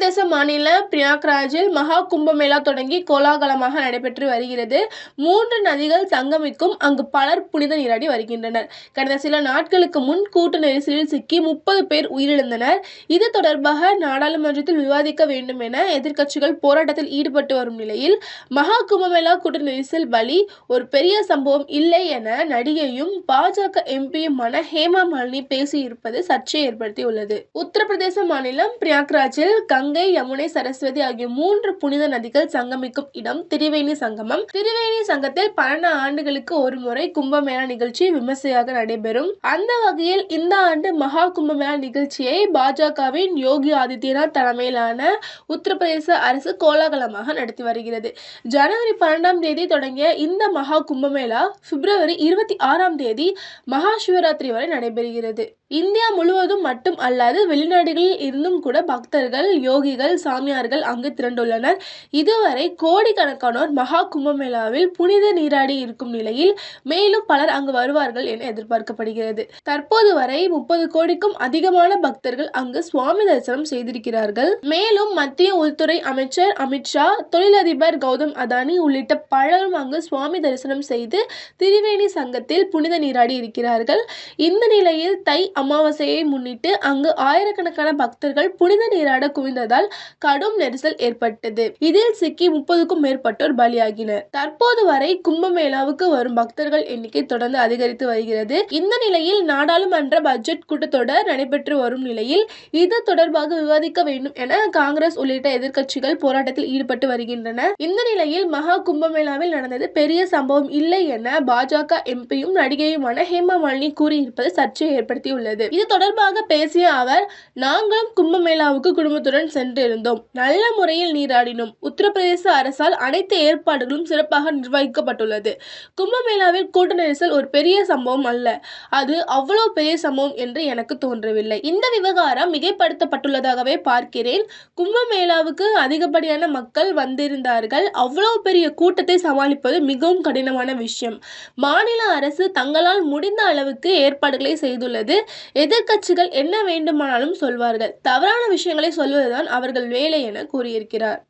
உத்தரப்பிரதேச மாநில பிரயாக்ராஜில் மகா கும்பமேளா தொடங்கி கோலாகலமாக நடைபெற்று வருகிறது. மூன்று நதிகள் சங்கமிக்கும் அங்கு பலர் புனித நீராடி வருகின்றனர். கடந்த சில நாட்களுக்கு முன் கூட்ட நெரிசலில் சிக்கி முப்பது பேர் உயிரிழந்தனர். இது தொடர்பாக நாடாளுமன்றத்தில் விவாதிக்க வேண்டும் என எதிர்க்கட்சிகள் போராட்டத்தில் ஈடுபட்டு வரும் நிலையில் மகா கும்பமேளா கூட்ட நெரிசல் பலி ஒரு பெரிய சம்பவம் இல்லை என நடிகையும் பாஜக எம்பியுமான ஹேமா மாலினி பேசியிருப்பது சர்ச்சையை ஏற்படுத்தியுள்ளது. உத்தரப்பிரதேச மாநிலம் பிரயாக்ராஜில் கங்கை கங்கை யமுனை சரஸ்வதி ஆகிய மூன்று புனித நதிகள் சங்கமிக்கும் இடம் திரிவேணி சங்கமம். திரிவேணி சங்கத்தில் பன்னெண்டு ஆண்டுகளுக்கு ஒரு முறை கும்பமேளா நிகழ்ச்சி விமர்சையாக நடைபெறும். அந்த வகையில் இந்த ஆண்டு மகா கும்பமேளா நிகழ்ச்சியை பாஜகவின் யோகி ஆதித்யநாத் தலைமையிலான உத்தரப்பிரதேச அரசு கோலாகலமாக நடத்தி வருகிறது. ஜனவரி பன்னெண்டாம் தேதி தொடங்கிய இந்த மகா கும்பமேளா பிப்ரவரி இருபத்தி ஆறாம் தேதி மகா சிவராத்திரி வரை நடைபெறுகிறது. இந்தியா முழுவதும் மட்டும் அல்லாது வெளிநாடுகளில் இருந்தும் கூட பக்தர்கள் யோகிகள் சாமியார்கள் அங்கு திரண்டுள்ளனர். இதுவரை கோடிக்கணக்கானோர் மகா கும்பமேளாவில் புனித நீராடி இருக்கும் நிலையில் மேலும் பலர் அங்கு வருவார்கள் என எதிர்பார்க்கப்படுகிறது. தற்போது வரை முப்பது கோடிக்கும் அதிகமான பக்தர்கள் அங்கு சுவாமி தரிசனம் செய்திருக்கிறார்கள். மேலும் மத்திய உள்துறை அமைச்சர் அமித்ஷா தொழிலதிபர் கௌதம் அதானி உள்ளிட்ட பலரும் அங்கு சுவாமி தரிசனம் செய்து திரிவேணி சங்கத்தில் புனித நீராடி இருக்கிறார்கள். இந்த நிலையில் தை அமாவாசையை முன்னிட்டு அங்கு ஆயிரக்கணக்கான பக்தர்கள் புனித நீராட குவிந்ததால் கடும் நெரிசல் ஏற்பட்டது. இதில் சிக்கி முப்பதுக்கும் மேற்பட்டோர் பலியாகினர். தற்போது வரை கும்பமேளாவுக்கு வரும் பக்தர்கள் எண்ணிக்கை தொடர்ந்து அதிகரித்து வருகிறது. இந்த நிலையில் நாடாளுமன்ற பட்ஜெட் கூட்டத்தொடர் நடைபெற்று வரும் நிலையில் இது தொடர்பாக விவாதிக்க வேண்டும் என காங்கிரஸ் உள்ளிட்ட எதிர்க்கட்சிகள் போராட்டத்தில் ஈடுபட்டு வருகின்றன. இந்த நிலையில் மகா கும்பமேளாவில் நடந்தது பெரிய சம்பவம் இல்லை என பாஜக எம்பியும் நடிகையுமான ஹேமா மாலினி கூறியிருப்பது சர்ச்சையை ஏற்படுத்தியுள்ளது. இது தொடர்பாக பேசிய அவர் நாங்களும் கும்பமேளாவுக்கு குடும்பத்துடன் சென்றிருந்தோம். நல்ல முறையில் நீராடினோம். உத்தரப்பிரதேச அரசால் அனைத்து ஏற்பாடுகளும் சிறப்பாக நிர்வகிக்கப்பட்டுள்ளது. கும்பமேளாவில் கூட்ட நெரிசல் ஒரு பெரிய சம்பவம் அல்ல. அது அவ்வளவு பெரிய சம்பவம் என்று எனக்கு தோன்றவில்லை. இந்த விவகாரம் மிகைப்படுத்தப்பட்டுள்ளதாகவே பார்க்கிறேன். கும்பமேளாவுக்கு அதிகப்படியான மக்கள் வந்திருந்தார்கள். அவ்வளவு பெரிய கூட்டத்தை சமாளிப்பது மிகவும் கடினமான விஷயம். மாநில அரசு தங்களால் முடிந்த அளவுக்கு ஏற்பாடுகளை செய்துள்ளது. எதிர்க்கட்சிகள் என்ன வேண்டுமானாலும் சொல்வார்கள். தவறான விஷயங்களை சொல்வதுதான் அவர்கள் வேலை என கூறியிருக்கிறார்.